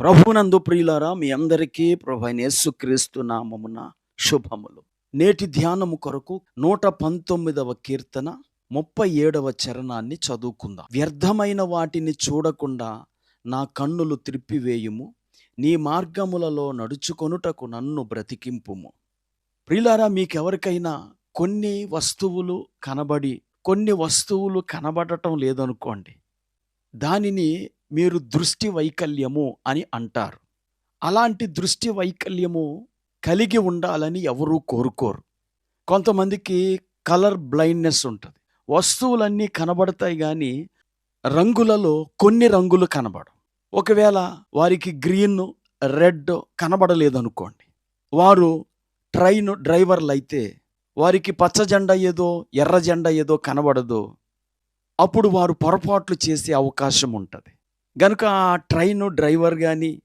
ప్రభునందు ప్రియులారా మీ అందరికీ ప్రభు అయిన యేసుక్రీస్తు నామమున శుభములు. నేటి ధ్యానము కొరకు నూట పంతొమ్మిదవ కీర్తన ముప్పై ఏడవ చరణాన్ని చదువుకుందాం. వ్యర్థమైన వాటిని చూడకుండా నా కన్నులు త్రిప్పివేయుము నీ మార్గములలో నడుచుకొనుటకు నన్ను బ్రతికింపుము. ప్రియులారా మీకెవరికైనా కొన్ని వస్తువులు కనబడి కొన్ని వస్తువులు కనబడటం లేదనుకోండి దానిని మీరు దృష్టి వైకల్యము అని అంటారు. అలాంటి దృష్టి వైకల్యము కలిగి ఉండాలని ఎవరూ కోరుకోరు. కొంతమందికి కలర్ బ్లైండ్నెస్ ఉంటుంది. వస్తువులన్నీ కనబడతాయి కానీ రంగులలో కొన్ని రంగులు కనబడవు. ఒకవేళ వారికి గ్రీన్ రెడ్ కనబడలేదనుకోండి. వారు ట్రైన్ డ్రైవర్లు అయితే వారికి పచ్చ జెండా ఏదో ఎర్ర జెండా ఏదో కనబడదు. అప్పుడు వారు పొరపాట్లు చేసే అవకాశం ఉంటుంది. గనుక ఆ ట్రైన్ డ్రైవర్ కానీ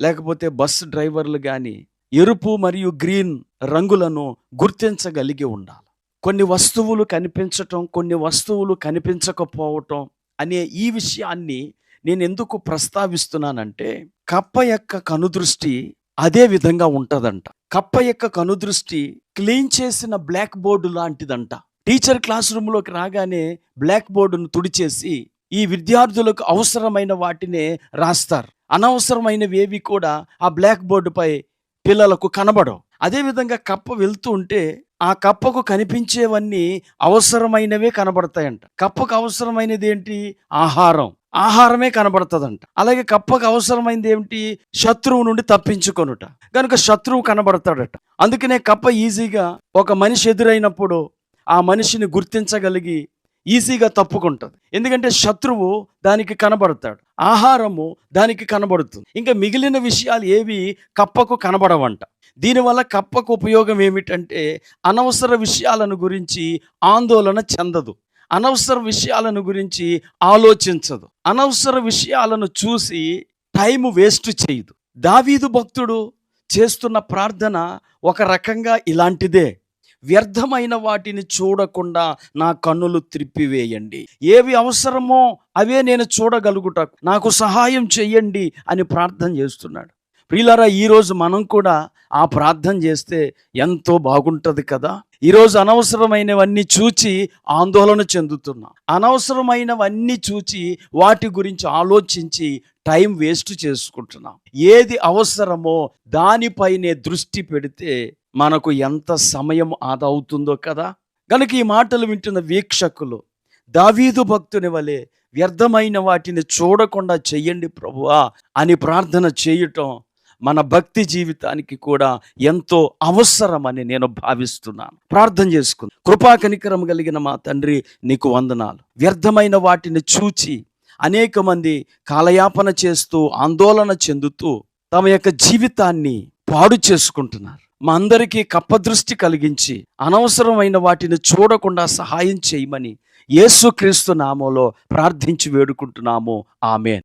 లేకపోతే బస్సు డ్రైవర్లు కానీ ఎరుపు మరియు గ్రీన్ రంగులను గుర్తించగలిగి ఉండాలి. కొన్ని వస్తువులు కనిపించటం కొన్ని వస్తువులు కనిపించకపోవటం అనే ఈ విషయాన్ని నేను ఎందుకు ప్రస్తావిస్తున్నానంటే కప్ప యొక్క కనుదృష్టి అదే విధంగా ఉంటుందంట. కప్ప యొక్క కనుదృష్టి క్లీన్ చేసిన బ్లాక్ బోర్డు లాంటిదంట. టీచర్ క్లాస్ రూమ్లోకి రాగానే బ్లాక్ బోర్డును తుడిచేసి ఈ విద్యార్థులకు అవసరమైన వాటినే రాస్తారు. అనవసరమైనవి ఏవి కూడా ఆ బ్లాక్ బోర్డుపై పిల్లలకు కనబడవు. అదేవిధంగా కప్ప వెళ్తూ ఉంటే ఆ కప్పకు కనిపించేవన్నీ అవసరమైనవే కనబడతాయంట. కప్పకు అవసరమైనది ఏంటి ఆహారం. ఆహారమే కనబడుతుందంట. అలాగే కప్పకు అవసరమైనది ఏమిటి శత్రువు నుండి తప్పించుకొనుట. కనుక శత్రువు కనబడతాడట. అందుకనే కప్ప ఈజీగా ఒక మనిషి ఎదురైనప్పుడు ఆ మనిషిని గుర్తించగలిగి ఈజీగా తప్పుకుంటుంది. ఎందుకంటే శత్రువు దానికి కనబడతాడు. ఆహారము దానికి కనబడుతుంది. ఇంకా మిగిలిన విషయాలు ఏవి? కప్పకు కనబడవంట. దీనివల్ల కప్పకు ఉపయోగం ఏమిటంటే అనవసర విషయాలను గురించి ఆందోళన చెందదు. అనవసర విషయాలను గురించి ఆలోచించదు. అనవసర విషయాలను చూసి టైం వేస్ట్ చేయదు. దావీదు భక్తుడు చేస్తున్న ప్రార్థన ఒక రకంగా ఇలాంటిదే. వ్యర్థమైన వాటిని చూడకుండా నా కన్నులు త్రిప్పివేయండి. ఏవి అవసరమో అవే నేను చూడగలుగుటకు నాకు సహాయం చెయ్యండి అని ప్రార్థన చేస్తున్నాడు. ప్రియులారా ఈరోజు మనం కూడా ఆ ప్రార్థన చేస్తే ఎంతో బాగుంటుంది కదా? ఈరోజు అనవసరమైనవన్నీ చూచి ఆందోళన చెందుతున్నాం. అనవసరమైనవన్నీ చూచి వాటి గురించి ఆలోచించి టైం వేస్ట్ చేసుకుంటున్నాం. ఏది అవసరమో దానిపైనే దృష్టి పెడితే మనకు ఎంత సమయం ఆదా అవుతుందో కదా? కనుక ఈ మాటలు వింటున్న వీక్షకులు దావీదు భక్తుని వలె వ్యర్థమైన వాటిని చూడకుండా చెయ్యండి ప్రభువా అని ప్రార్థన చేయటం మన భక్తి జీవితానికి కూడా ఎంతో అవసరమని నేను భావిస్తున్నాను. ప్రార్థన చేసుకుంది. కృపా కనికరం కలిగిన మా తండ్రి నీకు వందనాలు. వ్యర్థమైన వాటిని చూచి అనేక మంది కాలయాపన చేస్తూ ఆందోళన చెందుతూ తమ యొక్క జీవితాన్ని పాడు చేసుకుంటున్నారు. మా అందరికీ కప్పదృష్టి కలిగించి అనవసరమైన వాటిని చూడకుండా సహాయం చేయమని యేసుక్రీస్తు నామంలో ప్రార్థించి వేడుకుంటున్నాము. ఆమెన్.